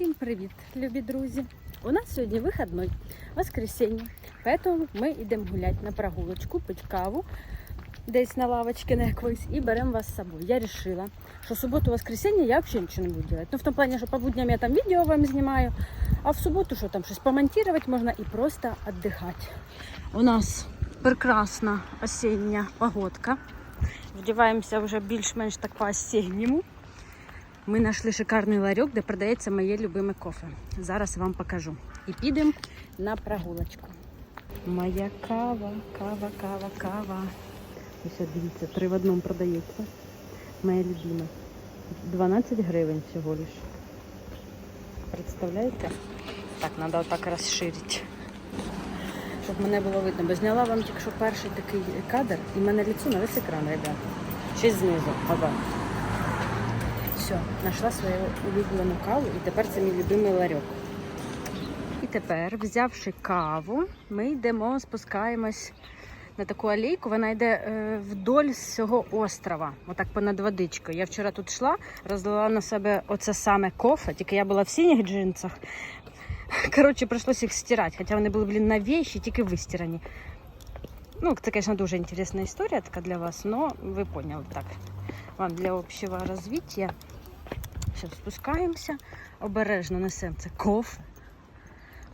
Всім привіт, любі друзі! У нас сьогодні вихідний, воскресенье, поэтому ми йдемо гуляти на прогулочку, пити каву десь на лавочці на якоїсь і беремо вас з собою. Я вирішила, що суботу воскресенье я взагалі нічого не буду робити. Ну, в тому плані, що по будням я там відео вам знімаю, а в суботу що там щось помонтувати можна і просто віддихати. У нас прекрасна осіння погодка. Вдіваємося вже більш-менш так по-осінньому. Ми знайшли шикарний ларьок, де продається моє любиме кофе. Зараз вам покажу. І підемо на прогулочку. Моя кава, кава, кава, кава. Ось дивіться, три в одному продається. Моя любима. 12 гривень всього лиш. Представляєте? Так, треба отак розширити. Щоб мене було видно. Бо зняла вам тільки що перший такий кадр, і в мене лицо на весь екран, ребят. Ще знизу. Ага. Все, знайшла свою улюблену каву і тепер це мій любимий ларьок. І тепер, взявши каву, ми йдемо, спускаємось на таку алейку. Вона йде е, вдоль з цього острова, отак понад водичкою. Я вчора тут йшла, розлила на себе оце саме кофе, тільки я була в синіх джинсах. Коротше, прийшлося їх стирати, хоча вони були, блін, новіші, тільки вистирані. Ну, це, звісно, дуже інтересна історія така для вас, але ви поняли так. Вам для общего развития. Все, спускаємося, обережно несемо це кофе.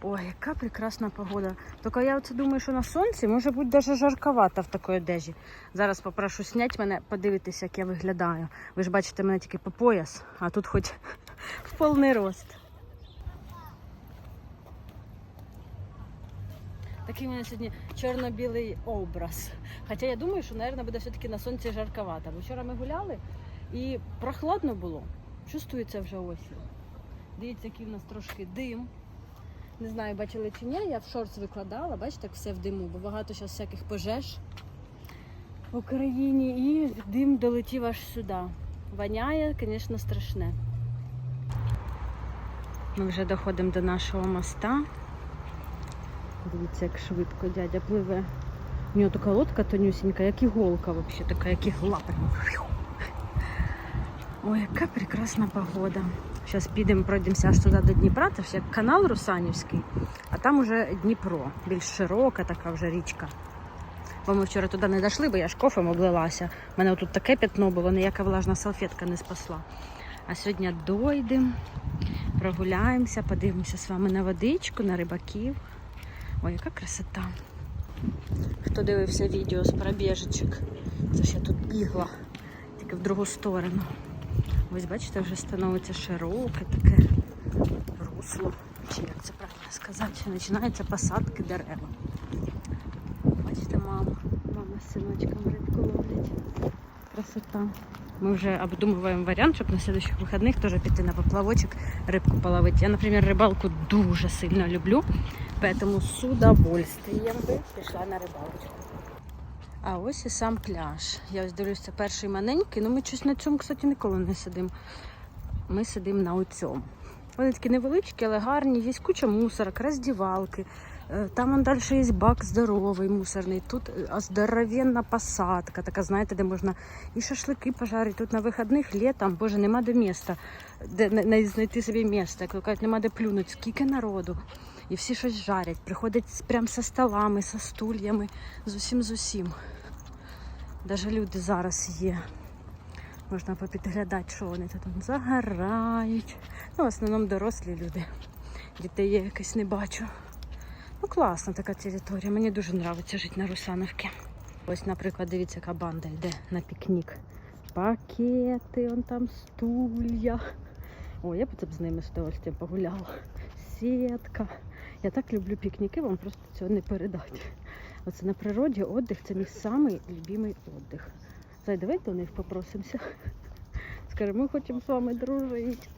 Ой, яка прекрасна погода. Тільки я оце думаю, що на сонці може бути даже жарковато в такій одежі. Зараз попрошу зняти мене, подивитися, як я виглядаю. Ви ж бачите мене тільки по пояс, а тут хоч в повний рост. Такий у мене сьогодні чорно-білий образ. Хоча я думаю, що, мабуть, буде все-таки на сонці жарковато. Бо вчора ми гуляли і прохладно було. Чувствується вже осінь. Дивіться, який в нас трошки дим. Не знаю, бачили чи ні, я в шорт викладала, бачите, як все в диму, бо багато зараз всяких пожеж в Україні і дим долетів аж сюди. Воняє, звісно, страшне. Ми вже доходимо до нашого моста. Дивіться, як швидко дядя пливе. У нього така лодка тонюсінька, як іголка взагалі, така, як ігла. Ой, яка прекрасна погода. Зараз підемо, пройдемося аж туди до Дніпра, це як канал Русанівський, а там уже Дніпро, більш широка така вже річка. Бо ми вчора туди не дійшли, бо я ж кофем облилася. У мене тут таке п'ятно було, ніяка влажна салфетка не спасла. А сьогодні дойдемо, прогуляємося, подивимося з вами на водичку, на рибаків. Ой, яка красота. Хто дивився відео з пробіжечок, це ж я тут бігла, тільки в другу сторону. Ось бачите, вже становиться широке таке русло. Чи як це правильно сказати? Починаються посадки дерев. Бачите, мама. Мама з синочком рибку ловлять. Красота. Ми вже обдумуємо варіант, щоб на следующих вихідних теж піти на поплавочок рибку половити. Я, наприклад, рибалку дуже сильно люблю, поэтому з удовольствием би пішла на рибалочку. А ось і сам пляж. Я ось дивлюся, перший маленький, ну ми щось на цьому, кстати, ніколи не сидимо. Ми сидимо на оцьому. Вони такі невеличкі, але гарні, є куча мусорок, роздівалки. Е, Там он далі є бак здоровий, мусорний. Тут е, здоровенна посадка, така, знаєте, де можна і шашлики пожарити. Тут на вихідних літом, боже, нема де міста, де на- на- знайти собі місце. Кажуть, нема де плюнути, скільки народу. І всі щось жарять, приходять з- прям со столами, со стульями, з усім з усім. Даже люди зараз є. Можна попідглядати, що вони тут загорають. Ну, в основному дорослі люди. Дітей я якось не бачу. Ну, класна така територія. Мені дуже подобається жити на Русановці. Ось, наприклад, дивіться, яка банда йде на пікнік. Пакети, он там стулья. О, я б з ними з удовольствием погуляла. Сітка. Я так люблю пікніки, вам просто цього не передати. Оце на природі отдих це мій самий любимий отдих. Зай, давай до них попросимося. Скажемо, ми хочемо з вами дружити.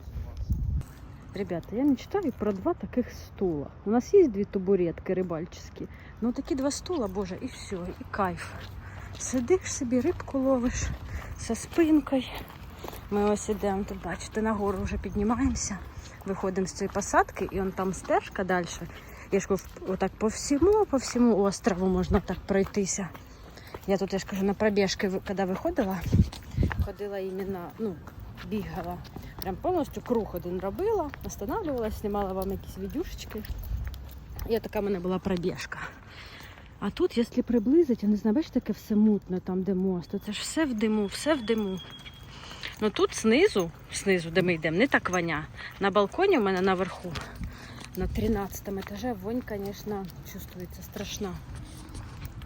Ребята, я мечтаю про два таких стула. У нас є дві табуретки рибальчикі. Ну такі два стула, боже, і все, і кайф. Сидиш собі, рибку ловиш зі спинкою. Ми ось ідемо, тут бачите, нагору вже піднімаємося. Виходимо з цієї посадки, і он там стежка далі. Я ж кажу, отак по всьому, по всьому острову можна так пройтися. Я тут, я ж кажу, на пробіжки, коли виходила, ходила іменно, ну, бігала. Прям повністю круг один робила, останавливалась, знімала вам якісь відюшечки. І така в мене була пробіжка. А тут, якщо приблизити, я не знаю, бачите, таке все мутно там, де мост, то це ж все в диму, все в диму. Ну тут знизу, знизу, де ми йдемо, не так воня. На балконі у мене наверху, на 13 етажі, вонь, звісно, чувствується страшна.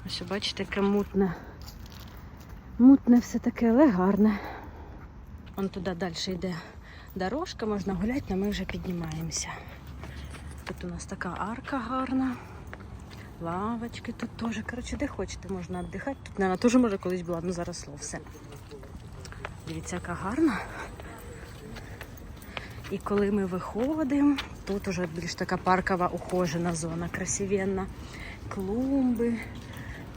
Ось бачите, яке мутне. Мутне все таке, але гарне. Вон туди далі йде дорожка, можна гуляти, але ми вже піднімаємося. Тут у нас така арка гарна. Лавочки тут теж. Коротше, де хочете, можна віддихати. Тут, мабуть, теж може колись була, ну заросло все. Дивіться, яка гарна. І коли ми виходимо, тут уже більш така паркова ухожена зона, красивенна. Клумби,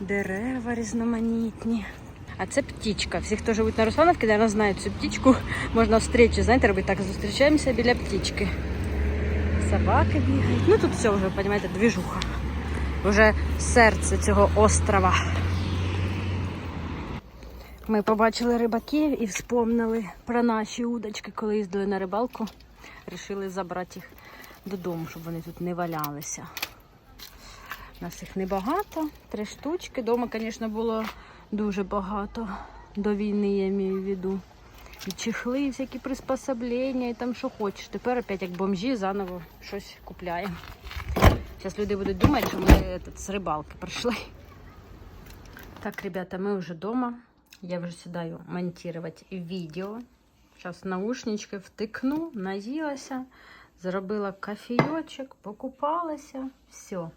дерева різноманітні. А це птічка. Всі, хто живуть на Руслановці, наверное, знають цю птічку. Можна встречу, знаєте, робити так, зустрічаємося біля птічки. Собаки бігають. Ну тут все вже, розумієте, двіжуха. Вже серце цього острова. Ми побачили рибаків і вспомнили про наші удочки, коли їздили на рибалку. Рішили забрати їх додому, щоб вони тут не валялися. У нас їх небагато, три штучки. Дома, звісно, було дуже багато. До війни я маю в виду. І чехли, і всякі приспособлення, і там що хочеш. Тепер опять як бомжі заново щось купляємо. Зараз люди будуть думати, що ми этот, з рибалки прийшли. Так, ребята, ми вже вдома. Я вже сідаю монтувати відео. Зараз наушнички втикну, наїлася, зробила кофійочок, покупалася. Все,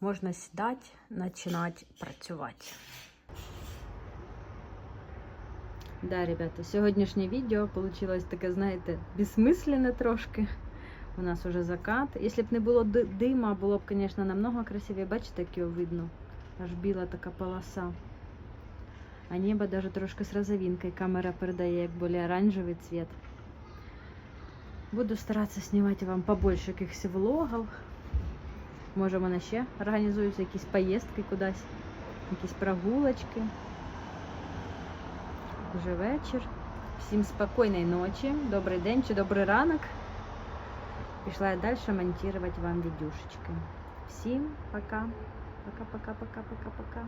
можна сідати, починати працювати. Да, ребята, сьогоднішнє відео вийшло таке, знаєте, безсмисленне трошки. У нас уже закат. Якщо б не було ди- дима, було б, звісно, намного красивіше. Бачите, як його видно? Аж біла така полоса. А небо даже трошки з розовинкою. Камера передає як більш оранжевий цвет. Буду старатися знімати вам побольше якихось влогів. Може, в якісь поїздки кудись, якісь прогулочки. Вже вечір. Всім спокійної ночі, добрий день чи добрий ранок. Пішла я далі монтувати вам відюшечки. Всім пока. Пока-пока-пока-пока-пока.